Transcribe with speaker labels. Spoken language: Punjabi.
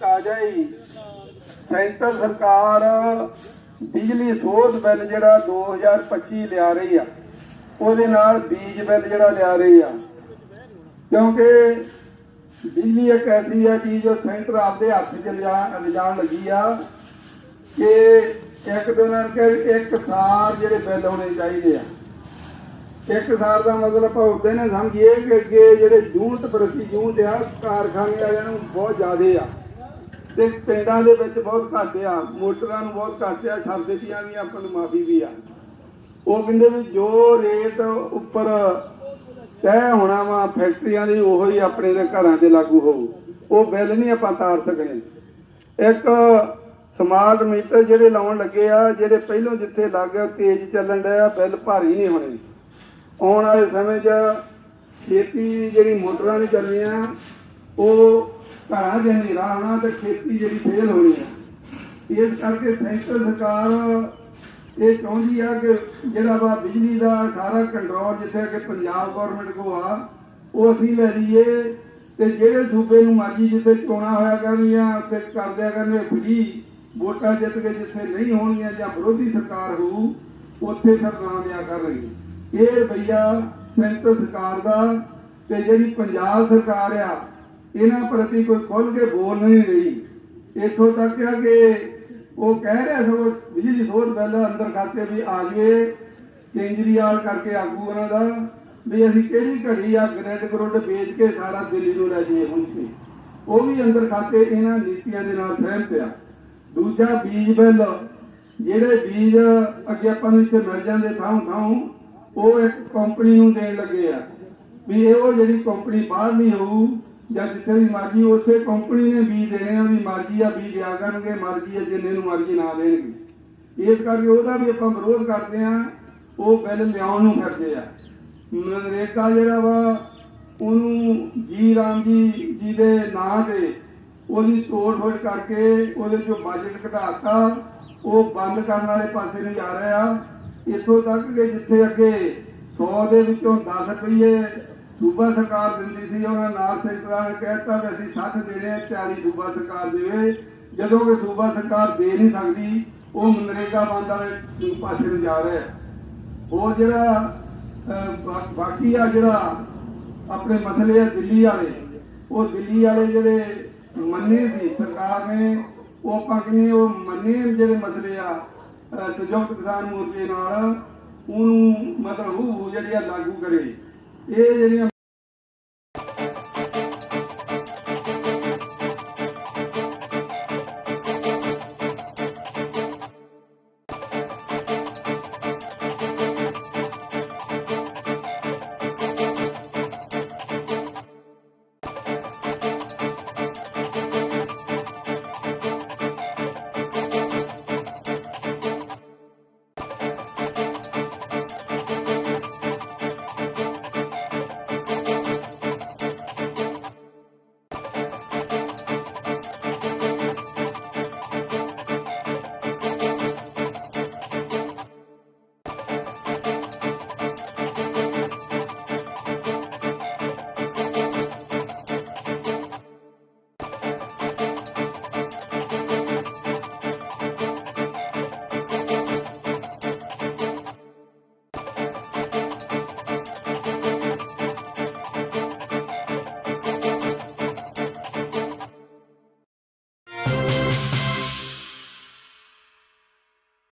Speaker 1: ਤਾਜ਼ਾ ਹੀ ਸੈਂਟਰ ਸਰਕਾਰ ਬਿਜਲੀ ਸੋਧ ਬਿੱਲ ਜਿਹੜਾ 2025 ਲਿਆ ਰਹੀ ਆ, ਉਹਦੇ ਨਾਲ ਬੀਜ ਬਿੱਲ ਜਿਹੜਾ ਲਿਆ ਰਹੀ ਆ। ਕਿਉਂਕਿ ਬਿਜਲੀ ਇੱਕ ਐਸੀ ਆ ਚੀਜ਼, ਜੋ ਸੈਂਟਰ ਆਪਦੇ ਹੱਥ 'ਚ ਲਿਜਾਣ ਲੱਗੀ ਆ ਕਿ ਇੱਕ ਦਿਨ ਕਿ ਇੱਕ ਸਾਰ ਜਿਹੜੇ ਬਿੱਲ ਹੋਣੇ ਚਾਹੀਦੇ ਆ। ਇੱਕ ਸਾਰ ਦਾ ਮਤਲਬ ਆਪਾਂ ਉਦੋਂ ਨੇ ਸਮਝੀਏ ਕਿ ਅੱਗੇ ਜਿਹੜੇ ਜੂਨਟ ਪ੍ਰਤੀ ਯੂਨਿਟ ਆ, ਕਾਰਖਾਨੇ ਵਾਲਿਆਂ ਨੂੰ ਬਹੁਤ ਜ਼ਿਆਦੇ ਆ। ਤੇ ਪਿੰਡਾਂ ਦੇ ਵਿੱਚ ਬਹੁਤ ਘੱਟ ਆ, ਮੋਟਰਾਂ ਨੂੰ ਬਹੁਤ ਘੱਟ ਆ, ਸਬਸਿਡੀਆਂ ਵੀ ਆਪਾਂ ਨੂੰ ਮਾਫੀ ਵੀ ਆ। ਉਹ ਕਹਿੰਦੇ ਵੀ ਜੋ ਰੇਟ ਉੱਪਰ ਤੈਅ ਹੋਣਾ ਵਾ, ਫੈਕਟਰੀਆਂ ਦੀ ਉਹੋ ਹੀ ਆਪਣੇ ਦੇ ਘਰਾਂ 'ਤੇ ਲਾਗੂ ਹੋਊ। ਉਹ ਬਿੱਲ ਨਹੀਂ ਆਪਾਂ ਤਾਰ ਸਕਣੇ। ਇੱਕ ਸਮਾਰਟ ਮੀਟਰ ਜਿਹੜੇ ਲਾਉਣ ਲੱਗੇ ਆ, ਜਿਹੜੇ ਪਹਿਲੋਂ ਜਿੱਥੇ ਲੱਗ ਗਿਆ ਤੇਜ਼ ਚੱਲਣ ਡਿਆ, ਬਿੱਲ ਭਾਰੀ ਨਹੀਂ ਹੋਣੇ। ਆਉਣ ਵਾਲੇ ਸਮੇਂ 'ਚ ਖੇਤੀ ਜਿਹੜੀ ਮੋਟਰਾਂ ਨਹੀਂ ਚੱਲਣੀਆਂ ਉਹ ਘਰਾਂ 'ਚ ਨਹੀਂ ਰਹਿਣਾ ਤੇ ਖੇਤੀ ਜਿਹੜੀ ਫੇਲ ਹੋਣੀ ਆ। ਇਸ ਕਰਕੇ ਸੈਂਟਰ ਸਰਕਾਰ ਇਹ ਚਾਹੁੰਦੀ ਆ ਕਿ ਜਿਹੜਾ ਵਾ ਬਿਜਲੀ ਦਾ ਸਾਰਾ ਕੰਟਰੋਲ ਜਿੱਥੇ ਕਿ ਪੰਜਾਬ ਗਵਰਨਮੈਂਟ ਕੋ ਆ, ਉਹ ਅਸੀਂ ਲੈ ਲਈਏ ਤੇ ਜਿਹੜੇ ਸੂਬੇ ਨੂੰ ਮਰਜ਼ੀ ਜਿੱਥੇ ਚੋਣਾਂ ਹੋਇਆ ਕਰਨੀਆਂ, ਉੱਥੇ ਕਰ ਦਿਆ ਕਰਨੇ ਫਰੀ ਵੋਟਾਂ ਜਿੱਤ ਕੇ ਜਿੱਥੇ ਨਹੀਂ ਹੋਣੀਆਂ ਜਾਂ ਵਿਰੋਧੀ ਸਰਕਾਰ ਹੋਊ, ਉੱਥੇ ਫਿਰ ਨਾ ਕਰ ਕਰਨਗੇ ਇਹ ਰਵਈਆ ਸੈਂਟਰ ਸਰਕਾਰ ਦਾ ਤੇ ਜਿਹੜੀ ਪੰਜਾਬ ਸਰਕਾਰ ਆ ਇਹਨਾਂ ਪ੍ਰਤੀ ਕੋਈ ਖੁੱਲ ਕੇ ਬੋਲ ਨਹੀਂ ਰਹੀ। ਇੱਥੋਂ ਤੱਕ ਆ ਕਿ ਉਹ ਕਹਿ ਰਿਹਾ ਸਗੋਂ ਬਿਜਲੀ ਸੋਧ ਬਿੱਲ ਅੰਦਰ ਖਾਤੇ ਵੀ ਆ ਜਵੇ ਕੇਂਜਰੀਵਾਲ ਕਰਕੇ ਆਗੂ ਉਹਨਾਂ ਦਾ, ਵੀ ਅਸੀਂ ਕਿਹੜੀ ਘੜੀ ਆ ਗ੍ਰੈਡ ਗਰੁੱਡ ਵੇਚ ਕੇ ਸਾਰਾ ਦਿੱਲੀ ਨੂੰ ਲੈ ਜਾਈਏ ਹੁਣ ਤੇ। ਉਹ ਵੀ ਅੰਦਰ ਖਾਤੇ ਇਹਨਾਂ ਨੀਤੀਆਂ ਦੇ ਨਾਲ ਸਹਿਮਤ ਆ। ਦੂਜਾ ਬੀਜ ਬਿੱਲ, ਜਿਹੜੇ ਬੀਜ ਅੱਗੇ ਆਪਾਂ ਨੂੰ ਇੱਥੇ ਮਿਲ ਜਾਂਦੇ ਥਾਂ ਥਾਂ, ਉਹ ਇੱਕ ਕੰਪਨੀ ਨੂੰ ਦੇਣ ਲੱਗੇ ਆ। ਵੀ ਇਹ ਉਹ ਜਿਹੜੀ ਕੰਪਨੀ ਬਾਹਰ ਨਹੀਂ ਹੋਊ ਜਾਂ ਜਿੱਥੇ ਦੀ ਮਰਜ਼ੀ, ਉਸੇ ਕੰਪਨੀ ਨੇ ਬੀਜ ਦੇਣੇ ਆ ਮਰਜ਼ੀ ਆ, ਬੀਜ ਦਿਆ ਕਰਨਗੇ, ਮਰਜ਼ੀ ਆ, ਜਿੰਨੇ ਨੂੰ ਮਰਜ਼ੀ ਨਾ ਦੇਣਗੇ। ਇਸ ਕਰਕੇ ਉਹਦਾ ਵੀ ਆਪਾਂ ਵਿਰੋਧ ਕਰਦੇ ਆ, ਉਹ ਬਿੱਲ ਲਿਆਉਣ ਨੂੰ ਫਿਰਦੇ ਆ। ਨਰੇਗਾ ਜਿਹੜਾ ਵਾ, ਉਹਨੂੰ ਜੀ ਰਾਮ ਜੀ ਜੀ ਦੇ ਨਾਂ ਤੇ ਉਹਦੀ ਤੋੜ ਫੋੜ ਕਰਕੇ ਉਹਦੇ ਚੋਂ ਬਜਟ ਘਟਾਤਾ, ਉਹ ਬੰਦ ਕਰਨ ਵਾਲੇ ਪਾਸੇ ਨੂੰ ਜਾ ਰਿਹਾ। ਇੱਥੋਂ ਤੱਕ ਕਿ ਜਿੱਥੇ ਅੱਗੇ 100 ਦੇ ਵਿੱਚੋਂ 10 ਰੁਪਏ ਸੂਬਾ ਸਰਕਾਰ ਦਿੰਦੀ ਸੀ, ਉਹਨਾਂ ਨਾਲ ਸੈਂਟਰਾਂ ਨੇ ਕਹਿਤਾ ਕਿ ਅਸੀਂ 60 ਦੇਣੇ ਆ 40 ਸੂਬਾ ਸਰਕਾਰ ਦੇਵੇ। ਜਦੋਂ ਕਿ ਸੂਬਾ ਸਰਕਾਰ ਦੇ ਨਹੀਂ ਸਕਦੀ, ਉਹ ਮਨਰੇਗਾ ਬੰਦ ਵਾਲੇ ਪਾਸੇ ਨੂੰ ਜਾ ਰਿਹਾ ਹੋਰ ਜਿਹੜਾ ਬਾਕੀ ਆ ਜਿਹੜਾ ਆਪਣੇ ਮਸਲੇ ਆ ਦਿੱਲੀ ਵਾਲੇ, ਉਹ ਦਿੱਲੀ ਵਾਲੇ ਜਿਹੜੇ ਮੰਨੇ ਸੀ, ਸਰਕਾਰ ਨੇ, ਉਹ ਆਪਾਂ ਕਹਿੰਦੇ ਉਹ ਮੰਨੇ ਜਿਹੜੇ ਮਸਲੇ ਆ ਸੰਯੁਕਤ ਕਿਸਾਨ ਮੋਰਚੇ ਨਾਲ, ਉਹਨੂੰ ਮਤਲਬ ਉਹ ਜਿਹੜੀ ਆ ਲਾਗੂ ਕਰੇ। ਇਹ ਜਿਹੜੀਆਂ